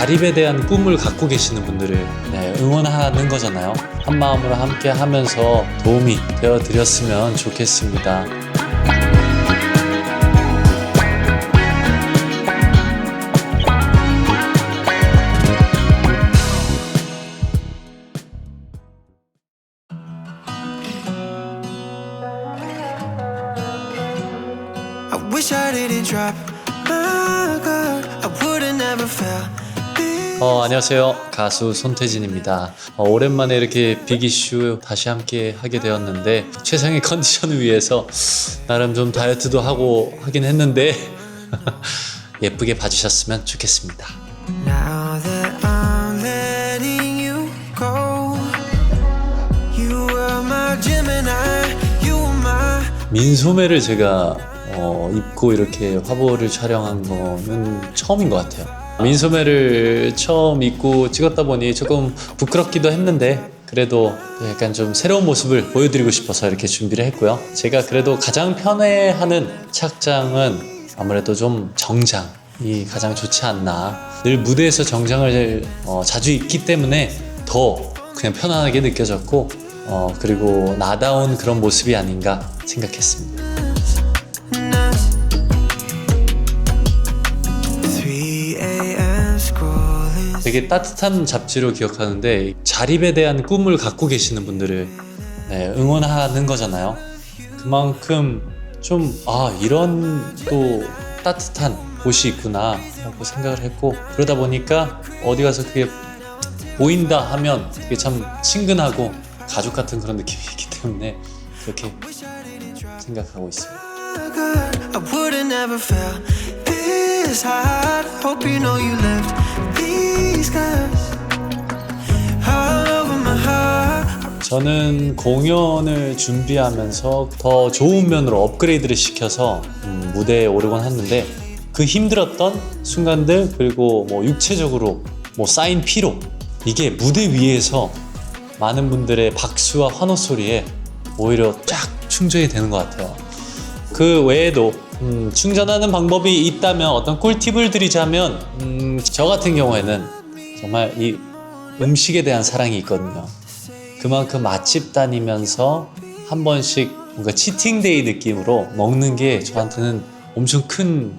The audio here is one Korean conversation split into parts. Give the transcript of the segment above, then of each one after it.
자립에 대한 꿈을 갖고 계시는 분들을 네, 응원하는 거잖아요. 한 마음으로 함께 하면서 도움이 되어 드렸으면 좋겠습니다. I wish I didn't drop my guard. I would've never felt this. 어, 안녕하세요. 가수 손태진입니다. 어, 오랜만에 이렇게 빅이슈 다시 함께 하게 되었는데 최상의 컨디션을 위해서 나름 좀 다이어트도 하고 하긴 했는데 예쁘게 봐주셨으면 좋겠습니다. 민소매를 제가 어, 입고 이렇게 화보를 촬영한 거는 처음인 것 같아요. 민소매를 처음 입고 찍었다 보니 조금 부끄럽기도 했는데 그래도 약간 좀 새로운 모습을 보여드리고 싶어서 이렇게 준비를 했고요. 제가 그래도 가장 편해하는 착장은 아무래도 좀 정장이 가장 좋지 않나. 늘 무대에서 정장을 어, 자주 입기 때문에 더 그냥 편안하게 느껴졌고 어, 그리고 나다운 그런 모습이 아닌가 생각했습니다. 되게 따뜻한 잡지로 기억하는데 자립에 대한 꿈을 갖고 계시는 분들을 네, 응원하는 거잖아요. 그만큼 좀 아 이런 또 따뜻한 곳이 있구나 라고 생각을 했고 그러다 보니까 어디 가서 그게 보인다 하면 되게 참 친근하고 가족 같은 그런 느낌이 있기 때문에 그렇게 생각하고 있습니다. 저는 공연을 준비하면서 더 좋은 면으로 업그레이드를 시켜서 음, 무대에 오르곤 했는데 그 힘들었던 순간들 그리고 뭐 육체적으로 뭐 쌓인 피로 이게 무대 위에서 많은 분들의 박수와 환호 소리에 오히려 쫙 충전이 되는 것 같아요. 그 외에도 음, 충전하는 방법이 있다면 어떤 꿀팁을 드리자면 음, 저 같은 경우에는 정말 이 음식에 대한 사랑이 있거든요. 그만큼 맛집 다니면서 한 번씩 뭔가 치팅데이 느낌으로 먹는 게 저한테는 엄청 큰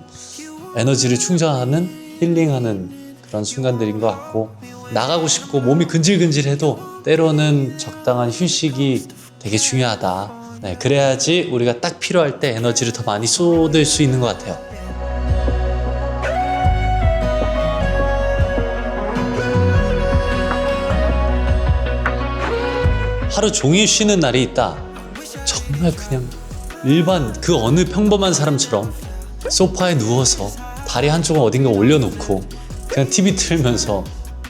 에너지를 충전하는 힐링하는 그런 순간들인 것 같고 나가고 싶고 몸이 근질근질해도 때로는 적당한 휴식이 되게 중요하다. 네, 그래야지 우리가 딱 필요할 때 에너지를 더 많이 쏟을 수 있는 것 같아요. 하루 종일 쉬는 날이 있다. 정말 그냥 일반 그 어느 평범한 사람처럼 소파에 누워서 다리 한쪽은 어딘가 올려놓고 그냥 TV 틀면서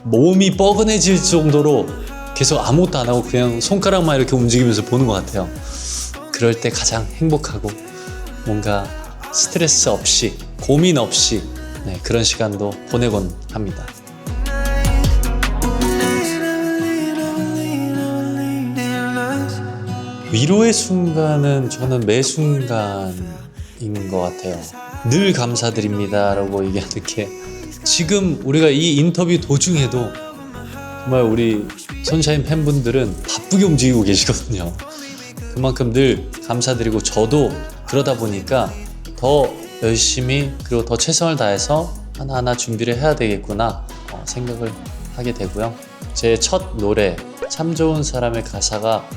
몸이 뻐근해질 정도로 계속 아무것도 안 하고 그냥 손가락만 이렇게 움직이면서 보는 것 같아요. 그럴 때 가장 행복하고 뭔가 스트레스 없이 고민 없이 네, 그런 시간도 보내곤 합니다. 위로의 순간은 저는 매 순간인 것 같아요. 늘 감사드립니다라고 얘기하는 게 지금 우리가 이 인터뷰 도중에도 정말 우리 선샤인 팬분들은 바쁘게 움직이고 계시거든요. 그만큼 늘 감사드리고 저도 그러다 보니까 더 열심히 그리고 더 최선을 다해서 하나하나 준비를 해야 되겠구나 어, 생각을 하게 되고요. 제 첫 노래 참 좋은 사람의 가사가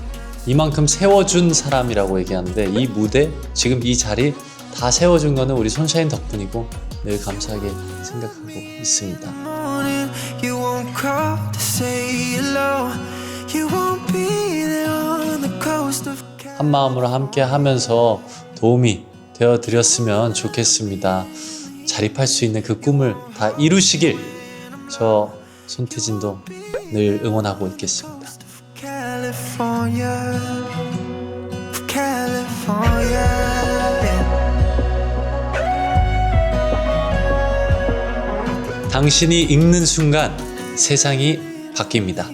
이만큼 세워준 사람이라고 얘기하는데 이 무대 지금 이 자리 다 세워준 거는 우리 손샤인 덕분이고 늘 감사하게 생각하고 있습니다. 한 마음으로 함께 하면서 도움이 되어 드렸으면 좋겠습니다. 자립할 수 있는 그 꿈을 다 이루시길 저 손태진도 늘 응원하고 있겠습니다. California, California. yeah. 당신이 읽는 순간 세상이 바뀝니다.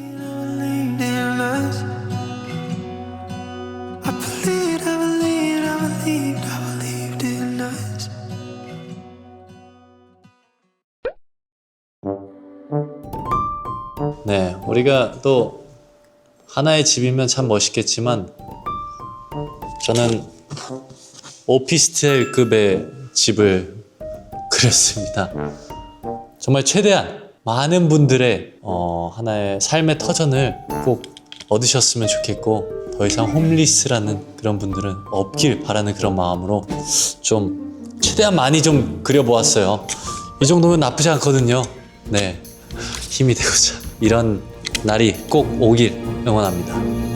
네, 우리가 또 하나의 집이면 참 멋있겠지만 저는 오피스텔급의 집을 그렸습니다. 정말 최대한 많은 분들의 어, 하나의 삶의 터전을 꼭 얻으셨으면 좋겠고 더 이상 홈리스라는 그런 분들은 없길 바라는 그런 마음으로 좀 최대한 많이 좀 그려보았어요. 이 정도면 나쁘지 않거든요. 네, 힘이 되고자 이런 날이 꼭 오길 응원합니다.